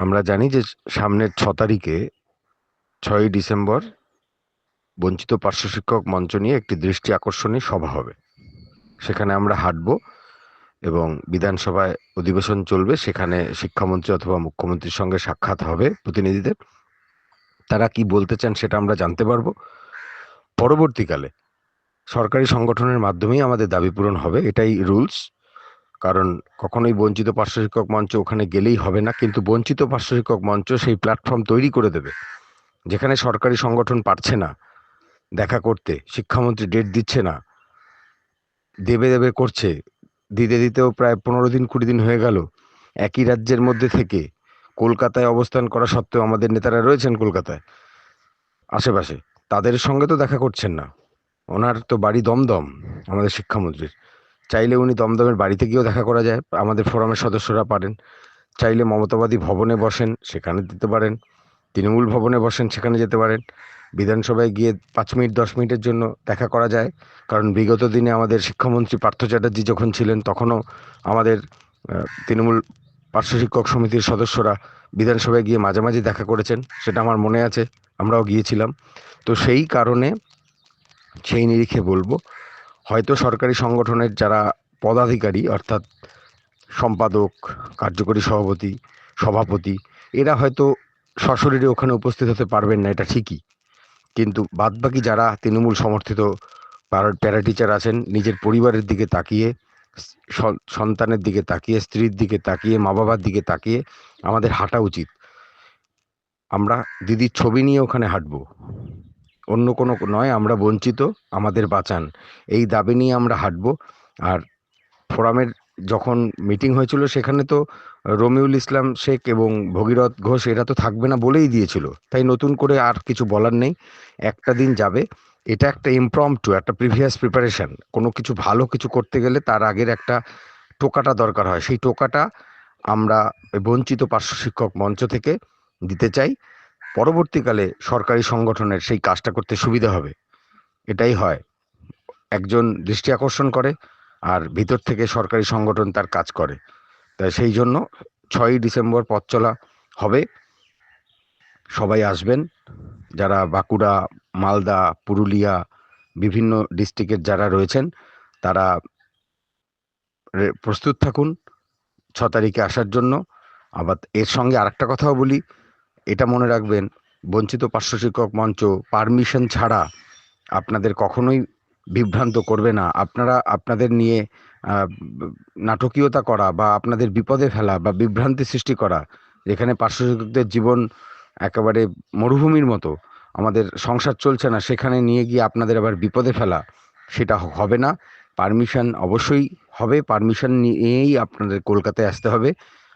আমরা জানি যে সামনের ছ তারিখে ছয়ই ডিসেম্বর বঞ্চিত পার্শ্ব শিক্ষক মঞ্চ নিয়ে একটি দৃষ্টি আকর্ষণী সভা হবে। সেখানে আমরা হাঁটবো এবং বিধানসভায় অধিবেশন চলবে। সেখানে শিক্ষামন্ত্রী অথবা মুখ্যমন্ত্রীর সঙ্গে সাক্ষাৎ হবে প্রতিনিধিদের। তারা কি বলতে চান সেটা আমরা জানতে পারব। পরবর্তীকালে সরকারি সংগঠনের মাধ্যমেই আমাদের দাবি পূরণ হবে। এটাই রুলস। কারণ কখনোই বঞ্চিত পার্শ্ব শিক্ষক মঞ্চ ওখানে গেলেই হবে না, কিন্তু বঞ্চিত পার্শ্ব শিক্ষক মঞ্চ সেই প্ল্যাটফর্ম তৈরি করে দেবে। যেখানে সরকারি সংগঠন পারছে না দেখা করতে, শিক্ষামন্ত্রী ডেট দিচ্ছে না, দেবে দেবে করছে, দিতে দিতেও প্রায় পনেরো দিন কুড়ি দিন হয়ে গেল। একই রাজ্যের মধ্যে থেকে কলকাতায় অবস্থান করা সত্ত্বেও আমাদের নেতারা রয়েছেন কলকাতায়, আশেপাশে। তাদের সঙ্গে তো দেখা করছেন না। ওনার তো বাড়ি দমদম, আমাদের শিক্ষামন্ত্রীর। চাইলে উনি দমদমের বাড়িতে গিয়েও দেখা করা যায়। আমাদের ফোরামের সদস্যরা পারেন। চাইলে মমতাবাদী ভবনে বসেন, সেখানে দিতে পারেন। তৃণমূল ভবনে বসেন, সেখানে যেতে পারেন। বিধানসভায় গিয়ে পাঁচ মিনিট, দশ মিনিটের জন্য দেখা করা যায়। কারণ বিগত দিনে আমাদের শিক্ষামন্ত্রী পার্থ চ্যাটার্জি যখন ছিলেন, তখনও আমাদের তৃণমূল পার্শ্ব শিক্ষক সমিতির সদস্যরা বিধানসভায় গিয়ে মাঝামাঝি দেখা করেছেন, সেটা আমার মনে আছে। আমরাও গিয়েছিলাম। তো সেই কারণে সেই নিরিখে বলব হয়তো সরকারি সংগঠনের যারা পদাধিকারী, অর্থাৎ সম্পাদক, কার্যকরী সভাপতি সভাপতি, এরা হয়তো সশরীরে ওখানে উপস্থিত হতে পারবেন না, এটা ঠিকই। কিন্তু বাদবাকি যারা তৃণমূল সমর্থিত প্যারা টিচার আছেন, নিজের পরিবারের দিকে তাকিয়ে সন্তানের দিকে তাকিয়ে, স্ত্রীর দিকে তাকিয়ে মা বাবার দিকে তাকিয়ে আমাদের হাঁটা উচিত। আমরা দিদির ছবি নিয়ে ওখানে হাঁটবো। অন্য কোনো নয়, আমরা বঞ্চিত, আমাদের বাঁচান। এই দাবি নিয়ে আমরা হাঁটবো। আর ফোরামের যখন মিটিং হয়েছিল, সেখানে তো রমিউল ইসলাম শেখ এবং ভগীরথ ঘোষ, এরা তো থাকবে না বলেই দিয়েছিল। তাই নতুন করে আর কিছু বলার নেই। একটা দিন যাবে। এটা একটা ইমপ্রম টু একটা প্রিভিয়াস প্রিপারেশন কোনো কিছু ভালো কিছু করতে গেলে তার আগের একটা টোকাটা দরকার হয়। সেই টোকাটা আমরা বঞ্চিত পার্শ্ব শিক্ষক মঞ্চ থেকে দিতে চাই। পরবর্তীকালে সরকারি সংগঠনের সেই কাজটা করতে সুবিধা হবে। এটাই হয়। একজন দৃষ্টি আকর্ষণ করে আর ভিতর থেকে সরকারি সংগঠন তার কাজ করে। তাই সেই জন্য ছয়ই ডিসেম্বর পথ চলা হবে। সবাই আসবেন। যারা বাঁকুড়া, মালদা, পুরুলিয়া বিভিন্ন ডিস্ট্রিক্টের যারা রয়েছেন, তারা প্রস্তুত থাকুন। ছ তারিখে আসার জন্য। আবার এর সঙ্গে আরেকটা কথাও বলি। এটা মনে রাখবেন, বঞ্চিত পার্শ্ব শিক্ষক মঞ্চ পারমিশন ছাড়া আপনাদের কখনোই বিভ্রান্ত করবে না। আপনারা, আপনাদের নিয়ে নাটকীয়তা করা বা আপনাদের বিপদে ফেলা বা বিভ্রান্তি সৃষ্টি করা, যেখানে পার্শ্ব শিক্ষকদের জীবন একেবারে মরুভূমির মতো, আমাদের সংসার চলছে না, সেখানে নিয়ে গিয়ে আপনাদের আবার বিপদে ফেলা, সেটা হবে না। পারমিশন অবশ্যই হবে, পারমিশন নিয়েই আপনাদের কলকাতায় আসতে হবে।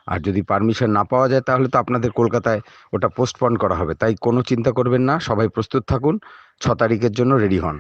আর যদি পারমিশন না পাওয়া যায় তাহলে তো আপনাদের কলকাতায় ওটা পোস্টপন করা হবে। তাই কোনো চিন্তা করবেন না, সবাই প্রস্তুত থাকুন, ছ তারিখের জন্য রেডি হন।